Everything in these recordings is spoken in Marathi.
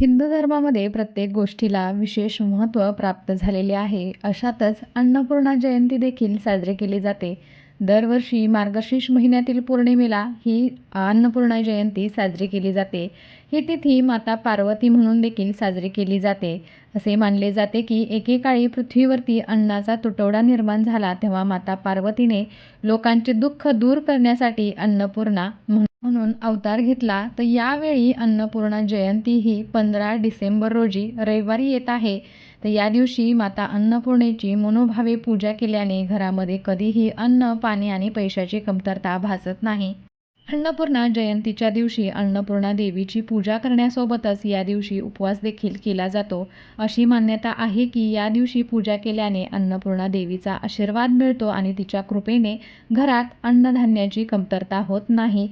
हिंदू धर्मामध्ये प्रत्येक गोष्टीला विशेष महत्त्व प्राप्त झालेले आहे. अशातच अन्नपूर्णा जयंती देखील साजरी केली जाते. दरवर्षी मार्गशीर्ष महिन्यातील पौर्णिमेला ही अन्नपूर्णा जयंती साजरी केली जाते. ही तिथी माता पार्वती म्हणून देखील साजरी केली जाते. असे मानले जाते की एकेकाळी पृथ्वीवरती अन्नाचा तुटवडा निर्माण झाला तेव्हा माता पार्वतीने लोकांचे दुःख दूर करण्यासाठी अन्नपूर्णा म्हणून म्हणून अवतार घेतला तर यावेळी अन्नपूर्णा जयंती ही पंधरा डिसेंबर रोजी रविवारी येत आहे. तर या दिवशी माता अन्नपूर्णेची मनोभावे पूजा केल्याने घरामध्ये कधीही अन्न पाणी आणि पैशाची कमतरता भासत नाही. अन्नपूर्णा जयंतीच्या दिवशी अन्नपूर्णा देवीची पूजा करण्यासोबतच या दिवशी उपवास देखील केला जातो. अशी मान्यता आहे की या दिवशी पूजा केल्याने अन्नपूर्णा देवीचा आशीर्वाद मिळतो आणि तिच्या कृपेने घरात अन्नधान्याची कमतरता होत नाही.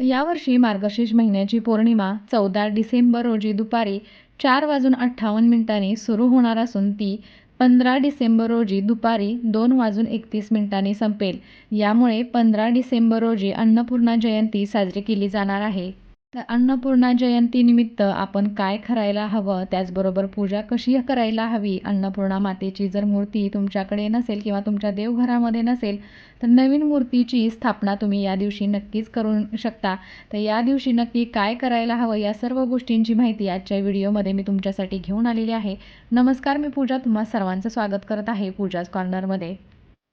यावर्षी मार्गशीर्ष महिन्याची पौर्णिमा चौदा डिसेंबर रोजी दुपारी चार वाजून अठ्ठावन्न मिनिटांनी सुरू होणार असून ती पंधरा डिसेंबर रोजी दुपारी दोन वाजून एकतीस मिनिटांनी संपेल. यामुळे पंधरा डिसेंबर रोजी अन्नपूर्णा जयंती साजरी केली जाणार आहे. तर अन्नपूर्णा जयंतीनिमित्त आपण काय करायला हवं? त्याचबरोबर पूजा कशी करायला हवी? अन्नपूर्णा मातेची जर मूर्ती तुमच्याकडे नसेल किंवा तुमच्या देवघरामध्ये नसेल तर नवीन मूर्तीची स्थापना तुम्ही या दिवशी नक्कीच करू शकता. तर या दिवशी नक्की काय करायला हवं? या सर्व गोष्टींची माहिती आजच्या व्हिडिओमध्ये मी तुमच्यासाठी घेऊन आलेली आहे. नमस्कार मी पूजा. तुम्हा सर्वांचं स्वागत करत आहे पूजाच कॉर्नरमध्ये.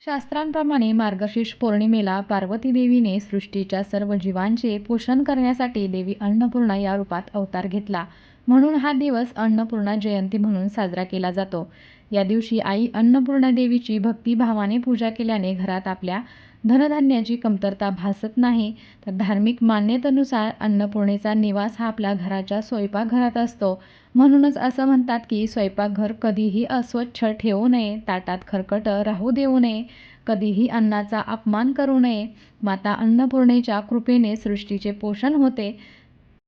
शास्त्रांप्रमाणे मार्गशीर्ष पौर्णिमेला पार्वती देवीने सृष्टीच्या सर्व जीवांचे पोषण करण्यासाठी देवी अन्नपूर्णा या रूपात अवतार घेतला. म्हणून हा दिवस अन्नपूर्णा जयंती म्हणून साजरा केला जातो. या दिवशी आई अन्नपूर्णा देवीची भक्तिभावाने पूजा केल्याने घरात आपल्या धनधान्याची कमतरता भासत नाही. तर धार्मिक मान्यतेनुसार अन्नपूर्णेचा निवास हा आपल्या घराच्या स्वयंपाकघरात असतो. म्हणूनच असं म्हणतात की स्वयंपाकघर कधीही अस्वच्छ ठेवू नये ताटात खरकट राहू देऊ नये कधीही अन्नाचा अपमान करू नये. माता अन्नपूर्णेच्या कृपेने सृष्टीचे पोषण होते.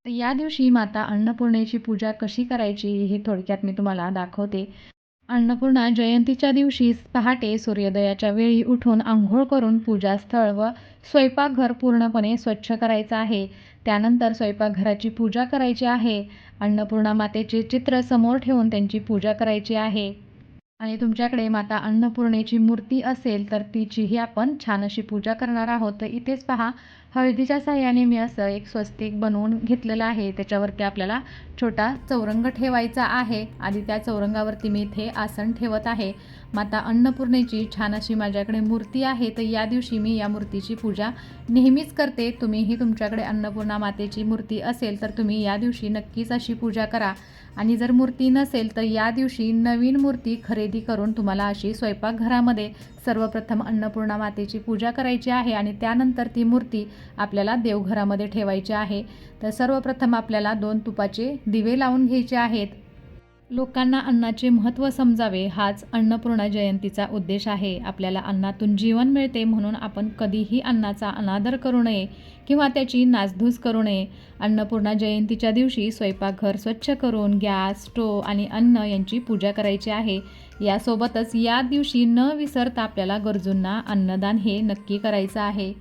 या दिवशी माता अन्नपूर्णेची पूजा कशी करायची हे थोडक्यात मी तुम्हाला दाखवते. अन्नपूर्णा जयंतीच्या दिवशी पहाटे सूर्योदयाच्या वेळी उठून आंघोळ करून पूजास्थळ व स्वयंपाकघर पूर्णपणे स्वच्छ करायचं आहे. त्यानंतर स्वयंपाकघराची पूजा करायची आहे. अन्नपूर्णा मातेचे चित्र समोर ठेवून त्यांची पूजा करायची आहे. आणि तुमच्याकडे माता अन्नपूर्णेची मूर्ती असेल तर तिचीही आपण छान अशी पूजा करणार आहोत. तर इथेच पहा हळदीच्या साह्याने मी असं एक स्वस्तिक बनवून घेतलेलं आहे. त्याच्यावरती आपल्याला छोटा चौरंग ठेवायचा आहे. आणि त्या चौरंगावरती मी इथे आसन ठेवत आहे. माता अन्नपूर्णेची छान अशी माझ्याकडे मूर्ती आहे. तर या दिवशी मी या मूर्तीची पूजा नेहमीच करते. तुम्हीही तुमच्याकडे अन्नपूर्णा मातेची मूर्ती असेल तर तुम्ही या दिवशी नक्कीच अशी पूजा करा. आणि जर मूर्ती नसेल तर या दिवशी नवीन मूर्ती खरेदी करून तुम्हाला अशी स्वयंपाकघरामध्ये सर्वप्रथम अन्नपूर्णा मातेची पूजा करायची आहे आणि त्यानंतर ती मूर्ती आपल्याला देवघरामध्ये ठेवायची आहे. तर सर्वप्रथम आपल्याला दोन तुपाचे दिवे लावून घ्यायचे आहेत. लोकांना अन्नाचे महत्त्व समजावे हाच अन्नपूर्णा जयंतीचा उद्देश आहे. आपल्याला अन्नातून जीवन मिळते म्हणून आपण कधीही अन्नाचा अनादर करू नये किंवा त्याची नासधूस करू नये. अन्नपूर्णा जयंतीच्या दिवशी स्वयंपाकघर स्वच्छ करून गॅस स्टोव आणि अन्न यांची पूजा करायची आहे. यासोबतच या दिवशी न विसरता आपल्याला गरजूंना अन्नदान हे नक्की करायचं आहे.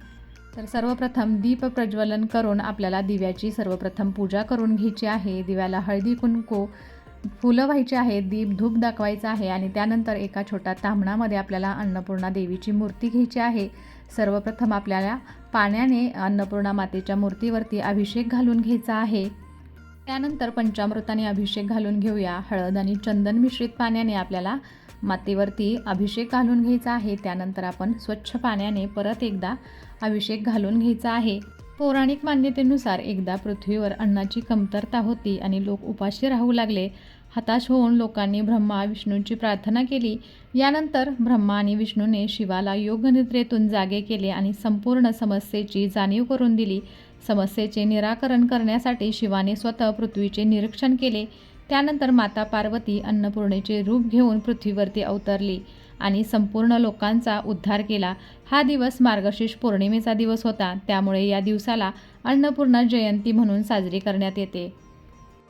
तर सर्वप्रथम दीप प्रज्वलन करून आपल्याला दिव्याची सर्वप्रथम पूजा करून घ्यायची आहे. दिव्याला हळदी कुंकू फुलं व्हायची आहेत दीप धूप दाखवायचा आहे आणि त्यानंतर एका छोट्या तांबणामध्ये आपल्याला अन्नपूर्णा देवीची मूर्ती घ्यायची आहे. सर्वप्रथम आपल्याला पाण्याने अन्नपूर्णा मातेच्या मूर्तीवरती अभिषेक घालून घ्यायचा आहे. त्यानंतर पंचामृताने अभिषेक घालून घेऊया. हळद आणि चंदन मिश्रित पाण्याने आपल्याला मातेवरती अभिषेक घालून घ्यायचा आहे. त्यानंतर आपण स्वच्छ पाण्याने परत एकदा अभिषेक घालून घ्यायचा आहे. पौराणिक मान्यतेनुसार एकदा पृथ्वीवर अन्नाची कमतरता होती आणि लोक उपाशी राहू लागले. हताश होऊन लोकांनी ब्रह्मा विष्णूंची प्रार्थना केली. यानंतर ब्रह्मा आणि विष्णूने शिवाला योगनिद्रेतून जागे केले आणि संपूर्ण समस्येची जाणीव करून दिली. समस्येचे निराकरण करण्यासाठी शिवाने स्वतः पृथ्वीचे निरीक्षण केले. त्यानंतर माता पार्वती अन्नपूर्णेचे रूप घेऊन पृथ्वीवरती अवतरली आणि संपूर्ण लोकांचा उद्धार केला. हा दिवस मार्गशीर्ष पौर्णिमेचा दिवस होता. त्यामुळे या दिवसाला अन्नपूर्णा जयंती म्हणून साजरी करण्यात येते.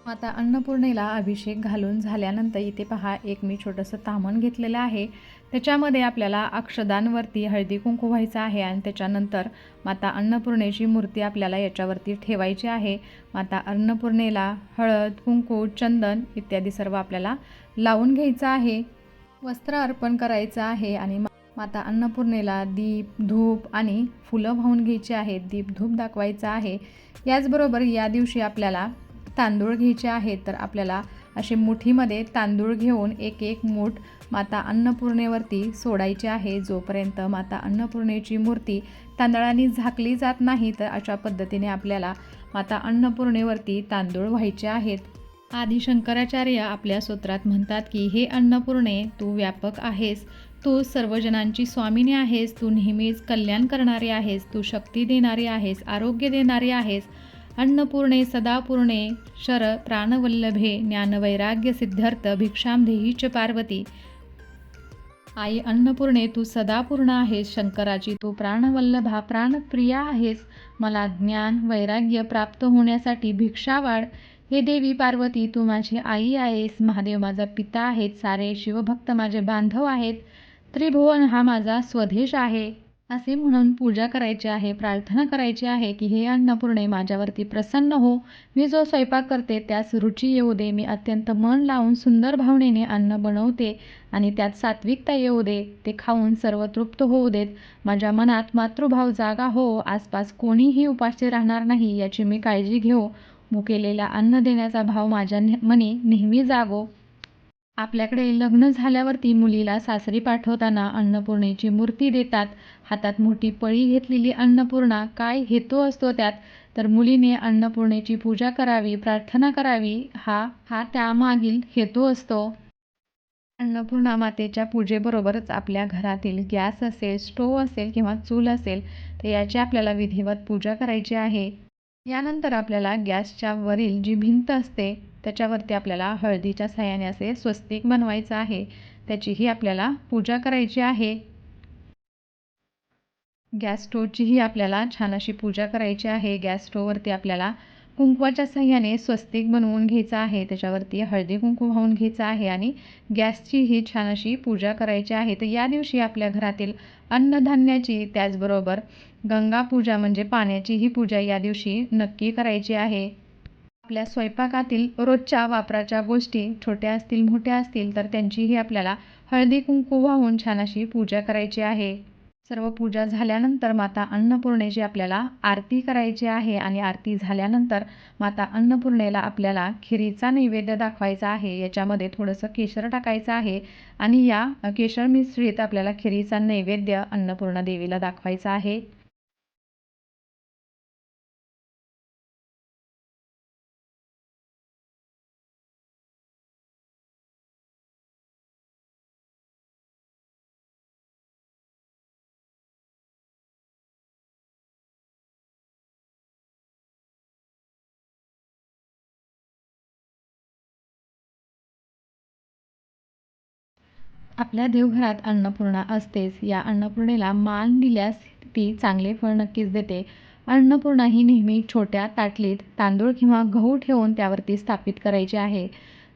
आता अन्नपूर्णेला अभिषेक घालून झाल्यानंतर इथे पहा एक मी छोटंसं तामण घेतलेलं आहे. त्याच्यामध्ये आपल्याला अक्षदांवरती हळदी कुंकू व्हायचं आहे आणि त्याच्यानंतर माता अन्नपूर्णेची मूर्ती आपल्याला याच्यावरती ठेवायची आहे. माता अन्नपूर्णेला हळद कुंकू चंदन इत्यादी सर्व आपल्याला लावून घ्यायचं आहे. वस्त्र अर्पण करायचं आहे आणि माता अन्नपूर्णेला दीप धूप आणि फुलं वाहून घ्यायची आहेत दीप धूप दाखवायचं आहे. याचबरोबर या दिवशी आपल्याला तांदूळ घ्यायचे आहेत तर आपल्याला असे मुठीमध्ये तांदूळ घेऊन एक एक मूठ माता अन्नपूर्णेवरती सोडायचे आहे. जोपर्यंत माता अन्नपूर्णेची मूर्ती तांदळाने झाकली जात नाही तर अशा पद्धतीने आपल्याला माता अन्नपूर्णेवरती तांदूळ व्हायचे आहेत. आधी शंकराचार्य आपल्या सूत्रात म्हणतात की हे अन्नपूर्णे तू व्यापक आहेस. तू सर्वजनांची स्वामिनी आहेस. तू नेहमीच कल्याण करणारी आहेस. तू शक्ती देणारी आहेस. आरोग्य देणारी आहेस. अन्नपूर्णे सदापूर्णे शर प्राणवल्लभे ज्ञानवैराग्य सिद्ध्यर्थ भिक्षाम देही च पार्वती। आई अन्नपूर्णे तू सदापूर्ण आहेस शंकराची तू प्राणवल्लभा प्राणप्रिया आहेस। मला ज्ञान वैराग्य प्राप्त होण्यासाठी भिक्षा वाढ। हे देवी पार्वती तू माझी आई आहेस महादेव माझा पिता आहेत सारे शिवभक्त माझे बांधव आहेत। त्रिभुवन हा माझा स्वदेश आहे। असे म्हणून पूजा करायची आहे प्रार्थना करायची आहे की हे अन्नपूर्णे माझ्यावरती प्रसन्न हो. मी जो स्वयंपाक करते त्यास रुची येऊ दे. मी अत्यंत मन लावून सुंदर भावनेने अन्न बनवते आणि त्यात सात्विकता येऊ दे. ते खाऊन सर्व तृप्त होऊ देत. माझ्या मनात मातृभाव जागा हो. आसपास कोणीही उपाशी राहणार नाही याची मी काळजी घेऊ. मुकेलेला अन्न देण्याचा भाव माझ्या ने- मनी नेहमी जागो. आपल्याकडे लग्न झाल्यावरती मुलीला सासरी पाठवताना अन्नपूर्णेची मूर्ती देतात. हातात मोठी पळी घेतलेली अन्नपूर्णा काय हेतू असतो त्यात? तर मुलीने अन्नपूर्णेची पूजा करावी प्रार्थना करावी हा हा त्यामागील हेतू असतो. अन्नपूर्णा मातेच्या पूजेबरोबरच आपल्या घरातील गॅस असेल स्टोव असेल किंवा चूल असेल तर याची आपल्याला विधिवत पूजा करायची आहे. यानंतर आपल्याला गॅसच्या वरील जी भिंत असते त्याच्यावरती आपल्याला हळदीच्या सहाय्याने असे स्वस्तिक बनवायचं आहे. त्याचीही आपल्याला पूजा करायची आहे. गॅस स्टोवचीही आपल्याला छान अशी पूजा करायची आहे. गॅस स्टोववरती आपल्याला कुंकवाच्या सहाय्याने स्वस्तिक बनवून घ्यायचं आहे. त्याच्यावरती हळदी कुंकू वाहून घ्यायचं आहे आणि गॅसचीही छान अशी पूजा करायची आहे. तर या दिवशी आपल्या घरातील अन्नधान्याची त्याचबरोबर गंगा पूजा म्हणजे पाण्याचीही पूजा या दिवशी नक्की करायची आहे. आपल्या स्वयंपाकातील रोजच्या वापराच्या गोष्टी छोट्या असतील मोठ्या असतील तर त्यांचीही आपल्याला हळदी कुंकू वाहून छान अशी पूजा करायची आहे. सर्व पूजा झाल्यानंतर माता अन्नपूर्णेची आपल्याला आरती करायची आहे आणि आरती झाल्यानंतर माता अन्नपूर्णेला आपल्याला खिरीचा नैवेद्य दाखवायचा आहे. याच्यामध्ये थोडंसं केशर टाकायचं आहे आणि या केशर मिश्रित आपल्याला खिरीचा नैवेद्य अन्नपूर्णा देवीला दाखवायचा आहे. आपल्या देवघरात अन्नपूर्णा असतेच. या अन्नपूर्णेला मान दिल्यास ती चांगले फळ नक्कीच देते. अन्नपूर्णा ही नेहमी छोट्या ताटलीत तांदूळ किंवा गहू ठेवून त्यावरती स्थापित करायची आहे.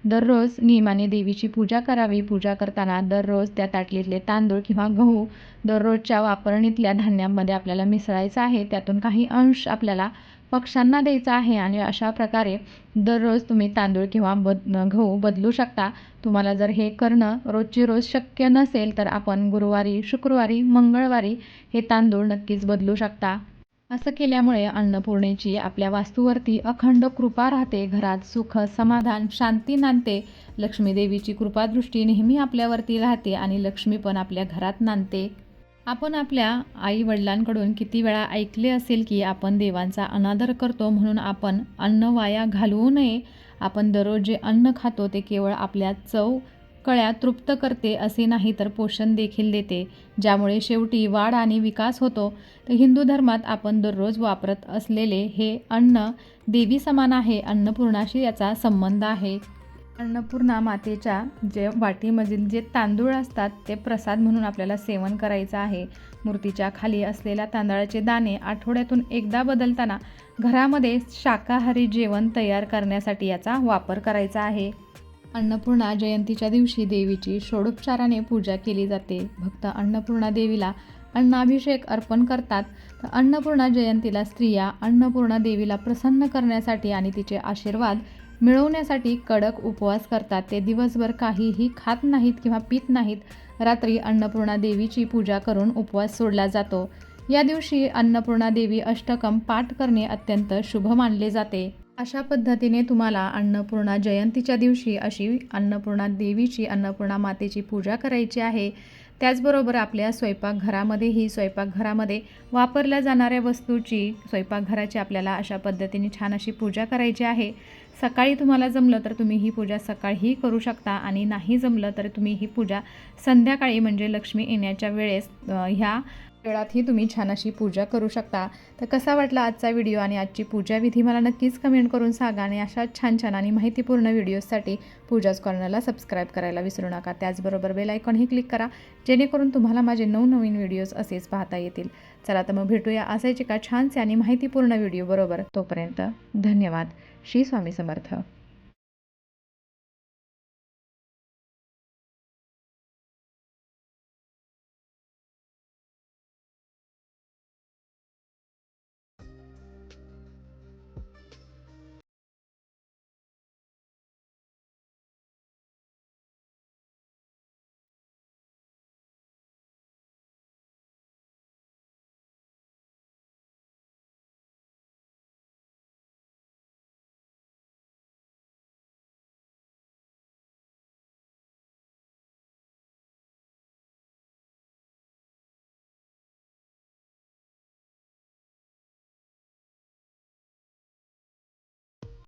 दररोज नियमाने देवीची पूजा करावी. पूजा करताना दररोज त्या ताटलीतले तांदूळ किंवा गहू दररोजच्या वापरणीतल्या धान्यांमध्ये आपल्याला मिसळायचं आहे. त्यातून काही अंश आपल्याला पक्ष्यांना द्यायचा आहे आणि अशा प्रकारे दररोज तुम्ही तांदूळ किंवा बद गहू बदलू शकता. तुम्हाला जर हे करणं रोजची रोज शक्य नसेल तर आपण गुरुवारी शुक्रवारी मंगळवारी हे तांदूळ नक्कीच बदलू शकता. असं केल्यामुळे अन्नपूर्णेची आपल्या वास्तूवरती अखंड कृपा राहते. घरात सुख समाधान शांती नांदते. लक्ष्मी देवीची कृपादृष्टी नेहमी आपल्यावरती राहते आणि लक्ष्मी पण आपल्या घरात नांदते. आपण आपल्या आई वडिलांकडून किती वेळा ऐकले असेल की आपण देवांचा अनादर करतो म्हणून आपण अन्न वाया घालवू नये. आपण दररोज जे अन्न खातो ते केवळ आपल्या चव कळ्या तृप्त करते असे नाही तर पोषण देखील देते. ज्यामुळे शेवटी वाढ आणि विकास होतो. तर हिंदू धर्मात आपण दररोज वापरत असलेले हे अन्न देवी समान आहे. अन्नपूर्णाशी याचा संबंध आहे. अन्नपूर्णा मातेच्या जे वाटीमधील जे तांदूळ असतात ते प्रसाद म्हणून आपल्याला सेवन करायचं आहे. मूर्तीच्या खाली असलेल्या तांदळाचे दाणे आठवड्यातून एकदा बदलताना घरामध्ये शाकाहारी जेवण तयार करण्यासाठी याचा वापर करायचा आहे. अन्नपूर्णा जयंतीच्या दिवशी देवीची षोडोपचाराने पूजा केली जाते. भक्त अन्नपूर्णा देवीला अन्नाभिषेक अर्पण करतात. तर अन्नपूर्णा जयंतीला स्त्रिया अन्नपूर्णा देवीला प्रसन्न करण्यासाठी आणि तिचे आशीर्वाद मिळवण्यासाठी कडक उपवास करतात. ते दिवसभर काहीही खात नाहीत किंवा पित नाहीत. रात्री अन्नपूर्णा देवीची पूजा करून उपवास सोडला जातो. या दिवशी अन्नपूर्णा देवी अष्टकम पाठ करणे अत्यंत शुभ मानले जाते. अशा पद्धतीने तुम्हाला अन्नपूर्णा जयंतीच्या दिवशी अशी अन्नपूर्णा देवीची अन्नपूर्णा मातेची पूजा करायची आहे. त्याचबरोबर आपल्या स्वयंपाकघरामध्येही स्वयंपाकघरामध्ये वापरल्या जाणाऱ्या वस्तूची स्वयंपाकघराची आपल्याला अशा पद्धतीने छान अशी पूजा करायची आहे. सकाळी तुम्हाला जमलं तर तुम्ही ही पूजा सकाळीही करू शकता आणि नाही जमलं तर तुम्ही ही पूजा संध्याकाळी म्हणजे लक्ष्मी येण्याच्या वेळेस ह्या वेळातही तुम्ही छान अशी पूजा करू शकता. तर कसा वाटला आजचा व्हिडिओ आणि आजची पूजाविधी मला नक्कीच कमेंट करून सांगा आणि अशा छान छान आणि माहितीपूर्ण व्हिडिओजसाठी पूजाच कॉर्नरला सबस्क्राईब करायला विसरू नका. त्याचबरोबर बेल आयकॉनही क्लिक करा जेणेकरून तुम्हाला माझे नवनवीन व्हिडिओज असेच पाहता येतील. चला तर मग भेटूया असायचे का छानसे आणि माहितीपूर्ण व्हिडिओ बरोबर. तोपर्यंत धन्यवाद. श्री स्वामी समर्थ.